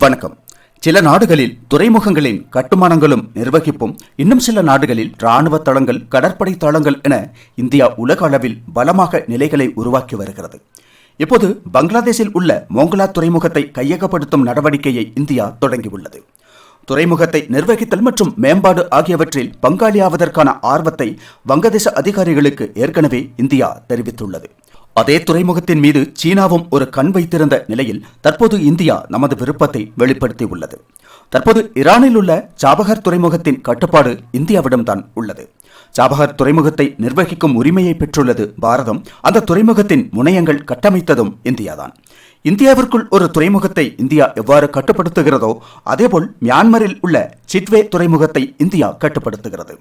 வணக்கம். சில நாடுகளில் துறைமுகங்களின் கட்டுமானங்களும் நிர்வகிப்பும் இன்னும் சில நாடுகளில் இராணுவ தளங்கள் கடற்படை தளங்கள் என இந்தியா உலக அளவில் பலமாக நிலைகளை உருவாக்கி வருகிறது. இப்போது பங்களாதேஷில் உள்ள மோங்கலா துறைமுகத்தை கையகப்படுத்தும் நடவடிக்கையை இந்தியா தொடங்கியுள்ளது. துறைமுகத்தை நிர்வகித்தல் மற்றும் மேம்பாடு ஆகியவற்றில் பங்காளியாவதற்கான ஆர்வத்தை வங்கதேச அதிகாரிகளுக்கு ஏற்கனவே இந்தியா தெரிவித்துள்ளது. அதே துறைமுகத்தின் மீது சீனாவும் ஒரு கண் வைத்திருந்த நிலையில் தற்போது இந்தியா நமது விருப்பத்தை வெளிப்படுத்தியுள்ளது. தற்போது ஈரானில் உள்ள சாபகர் துறைமுகத்தின் கட்டுப்பாடு இந்தியாவிடம்தான் உள்ளது. சாபகர் துறைமுகத்தை நிர்வகிக்கும் உரிமையை பெற்றுள்ளது பாரதம். அந்த துறைமுகத்தின் முனையங்கள் கட்டமைத்ததும் இந்தியாதான். இந்தியாவிற்குள் ஒரு துறைமுகத்தை இந்தியா எவ்வாறு கட்டுப்படுத்துகிறதோ அதேபோல் மியான்மரில் உள்ள சிட்வே துறைமுகத்தை இந்தியா கட்டுப்படுத்துகிறது.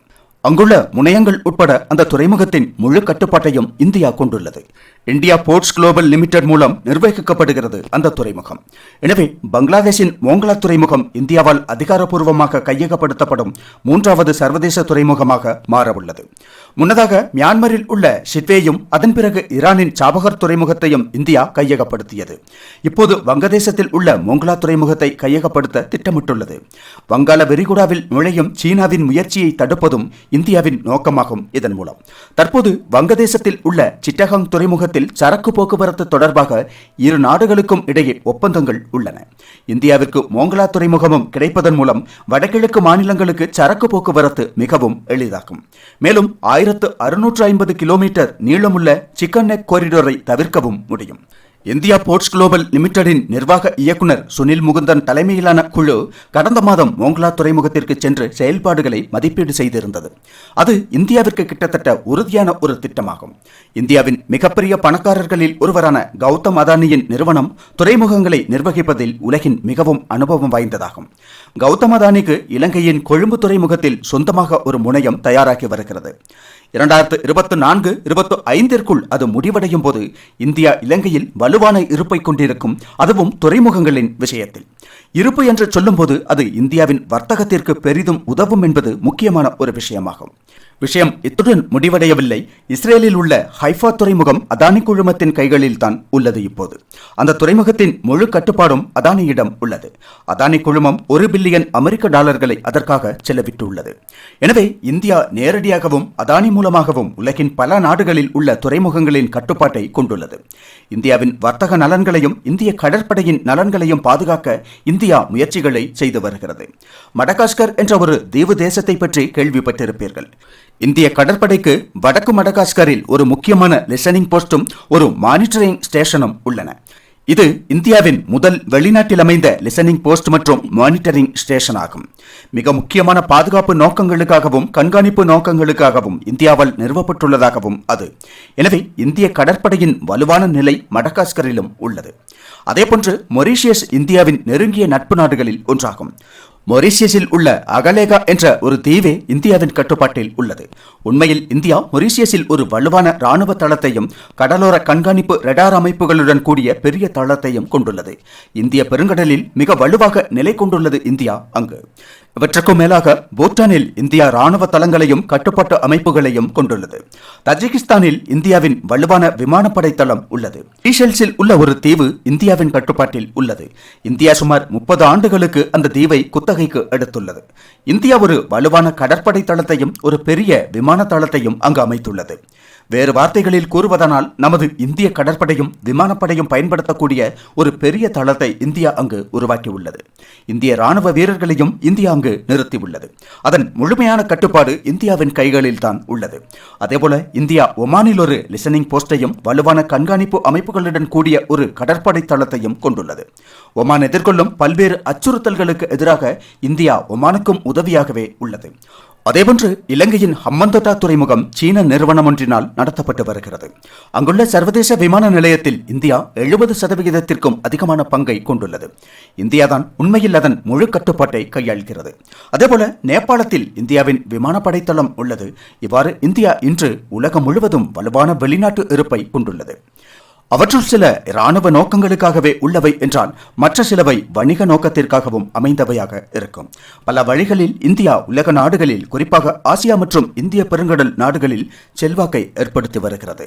அங்குள்ள முனையங்கள் உட்பட அந்த துறைமுகத்தின் முழு கட்டுப்பாட்டையும் இந்தியா கொண்டுள்ளது. இந்தியா போர்ட்ஸ் குளோபல் லிமிடெட் மூலம் நிர்வகிக்கப்படுகிறது அந்த துறைமுகம். எனவே பங்களாதேஷின் மோங்கலா துறைமுகம் இந்தியாவால் அதிகாரப்பூர்வமாக கையகப்படுத்தப்படும் மூன்றாவது சர்வதேச துறைமுகமாக மாறவுள்ளது. முன்னதாக மியான்மரில் உள்ள ஷிட்வேயும் அதன் பிறகு ஈரானின் சாபகர் துறைமுகத்தையும் இந்தியா கையகப்படுத்தியது. இப்போது வங்கதேசத்தில் உள்ள மோங்கலா துறைமுகத்தை கையகப்படுத்த திட்டமிட்டுள்ளது. வங்காள விரிகுடாவில் நுழையும் சீனாவின் முயற்சியை தடுப்பதும் இந்தியாவின் நோக்கமாகும் இதன் மூலம். தற்போது வங்கதேசத்தில் உள்ள சிட்டகாங் துறைமுகத்தில் சரக்கு போக்குவரத்து தொடர்பாக இரு நாடுகளுக்கும் இடையே ஒப்பந்தங்கள் உள்ளன. இந்தியாவிற்கு மோங்கலா துறைமுகமும் கிடைப்பதன் மூலம் வடகிழக்கு மாநிலங்களுக்கு சரக்கு போக்குவரத்து மிகவும் எளிதாகும். மேலும் ஆயிரத்து அறுநூற்று ஐம்பது கிலோமீட்டர் நீளமுள்ள சிக்கன் நெக் காரிடோரை தவிர்க்கவும் முடியும். இந்தியா போர்ட்ஸ் குளோபல் லிமிடெடின் நிர்வாக இயக்குனர் சுனில் முகுந்தன் தலைமையிலான குழு கடந்த மாதம் மோங்லா துறைமுகத்திற்கு சென்று செயல்பாடுகளை மதிப்பீடு செய்திருந்தது. அது இந்தியாவிற்கு கிட்டத்தட்ட உறுதியான ஒரு திட்டமாகும். இந்தியாவின் மிகப்பெரிய பணக்காரர்களில் ஒருவரான கௌதம் அதானியின் நிறுவனம் துறைமுகங்களை நிர்வகிப்பதில் உலகின் மிகவும் அனுபவம் வாய்ந்ததாகும். கௌதம் அதானிக்கு இலங்கையின் கொழும்பு துறைமுகத்தில் சொந்தமாக ஒரு முனையம் தயாராகி வருகிறது. இரண்டாயிரத்து இருபத்தி நான்கு இருபத்தி ஐந்திற்குள் அது முடிவடையும் போது இந்தியா இலங்கையில் வலுவான இருப்பை கொண்டிருக்கும் அதுவும் துறைமுகங்களின் விஷயத்தில். இருப்பு என்று சொல்லும்போது அது இந்தியாவின் வர்த்தகத்திற்கு பெரிதும் உதவும் என்பது முக்கியமான ஒரு விஷயமாகும். விஷயம் இத்துடன் முடிவடையவில்லை. இஸ்ரேலில் உள்ள ஹைஃபா துறைமுகம் அதானி குழுமத்தின் கைகளில் தான் உள்ளது இப்போது. அந்த துறைமுகத்தின் முழு கட்டுப்பாடும் அதானியிடம் உள்ளது. அதானி குழுமம் ஒரு பில்லியன் அமெரிக்க டாலர்களை அதற்காக செலவிட்டுள்ளது. எனவே இந்தியா நேரடியாகவும் அதானி மூலமாகவும் உலகின் பல நாடுகளில் உள்ள துறைமுகங்களின் கட்டுப்பாட்டை கொண்டுள்ளது. இந்தியாவின் வர்த்தக நலன்களையும் இந்திய கடற்படையின் நலன்களையும் பாதுகாக்க இந்தியா முயற்சிகளை செய்து வருகிறது. மடகாஸ்கர் என்ற ஒரு தீவு தேசத்தை பற்றி கேள்விப்பட்டிருப்பீர்கள். இந்திய கடற்படைக்கு வடக்கு மடகாஸ்கரில் ஒரு முக்கியமான லிசனிங் போஸ்டும் ஒரு மானிட்டரிங் ஸ்டேஷனும் உள்ளன. இது இந்தியாவின் முதல் வெளிநாட்டில் அமைந்த லிசனிங் போஸ்ட் மற்றும் மானிட்டரிங் ஸ்டேஷன் ஆகும். மிக முக்கியமான பாதுகாப்பு நோக்கங்களுக்காகவும் கண்காணிப்பு நோக்கங்களுக்காகவும் இந்தியாவால் நிறுவப்பட்டுள்ளதாகவும் அது. எனவே இந்திய கடற்படையின் வலுவான நிலை மடகாஸ்கரிலும் உள்ளது. அதேபோன்று மொரீஷியஸ் இந்தியாவின் நெருங்கிய நட்பு நாடுகளில் ஒன்றாகும். மொரீசியஸில் உள்ள அகலேகா என்ற ஒரு தீவே இந்தியாவின் கட்டுப்பாட்டில் உள்ளது. உண்மையில் இந்தியா மொரீசியஸில் ஒரு வலுவான ராணுவ தளத்தையும் கடலோர கண்காணிப்பு ரெடார் அமைப்புகளுடன் கூடிய பெரிய தளத்தையும் கொண்டுள்ளது. இந்திய பெருங்கடலில் மிக வலுவாக நிலை கொண்டுள்ளது இந்தியா அங்கு. இவற்றுக்கும் மேலாக பூட்டானில் இந்தியா ராணுவ தளங்களையும் கட்டுப்பாட்டு அமைப்புகளையும் கொண்டுள்ளது. தஜிகிஸ்தானில் இந்தியாவின் வலுவான விமானப்படை தளம் உள்ளது. டீஷெல்ஸில் உள்ள ஒரு தீவு இந்தியாவின் கட்டுப்பாட்டில் உள்ளது. இந்தியா சுமார் முப்பது ஆண்டுகளுக்கு அந்த தீவை குத்தகைக்கு எடுத்துள்ளது. இந்தியா ஒரு வலுவான கடற்படை தளத்தையும் ஒரு பெரிய விமான தளத்தையும் அங்கு அமைத்துள்ளது. வேறு வார்த்தைகளில் கூறுவதனால் நமது இந்திய கடற்படையும் விமானப்படையும் பயன்படுத்தக்கூடிய ஒரு பெரிய தளத்தை இந்தியா அங்கு உருவாக்கியுள்ளது. இந்திய ராணுவ வீரர்களையும் இந்தியா அங்கு நிறுத்தியுள்ளது. அதன் முழுமையான கட்டுப்பாடு இந்தியாவின் கைகளில் தான் உள்ளது. அதேபோல இந்தியா ஒமானில் ஒரு லிசனிங் போஸ்டையும் வலுவான கண்காணிப்பு அமைப்புகளுடன் கூடிய ஒரு கடற்படை தளத்தையும் கொண்டுள்ளது. ஒமான் எதிர்கொள்ளும் பல்வேறு அச்சுறுத்தல்களுக்கு எதிராக இந்தியா ஒமானுக்கும் உதவியாகவே உள்ளது. அதேபோன்று இலங்கையின் ஹம்மந்தோட்டா துறைமுகம் சீன நிறுவனம் ஒன்றினால் நடத்தப்பட்டு வருகிறது. அங்குள்ள சர்வதேச விமான நிலையத்தில் இந்தியா எழுபது சதவிகிதத்திற்கும் அதிகமான பங்கை கொண்டுள்ளது. இந்தியாதான் உண்மையில் அதன் முழு கட்டுப்பாட்டை கையாள்கிறது. அதேபோல நேபாளத்தில் இந்தியாவின் விமானப்படை தளம் உள்ளது. இவ்வாறு இந்தியா இன்று உலகம் முழுவதும் வலுவான வெளிநாட்டு இருப்பை கொண்டுள்ளது. அவற்றுள் சில இராணுவ நோக்கங்களுக்காகவே உள்ளவை என்றால் மற்ற சிலவை வணிக நோக்கத்திற்காகவும் அமைந்தவையாக இருக்கும். பல வழிகளில் இந்தியா உலக நாடுகளில் குறிப்பாக ஆசியா மற்றும் இந்திய பெருங்கடல் நாடுகளில் செல்வாக்கை ஏற்படுத்தி வருகிறது.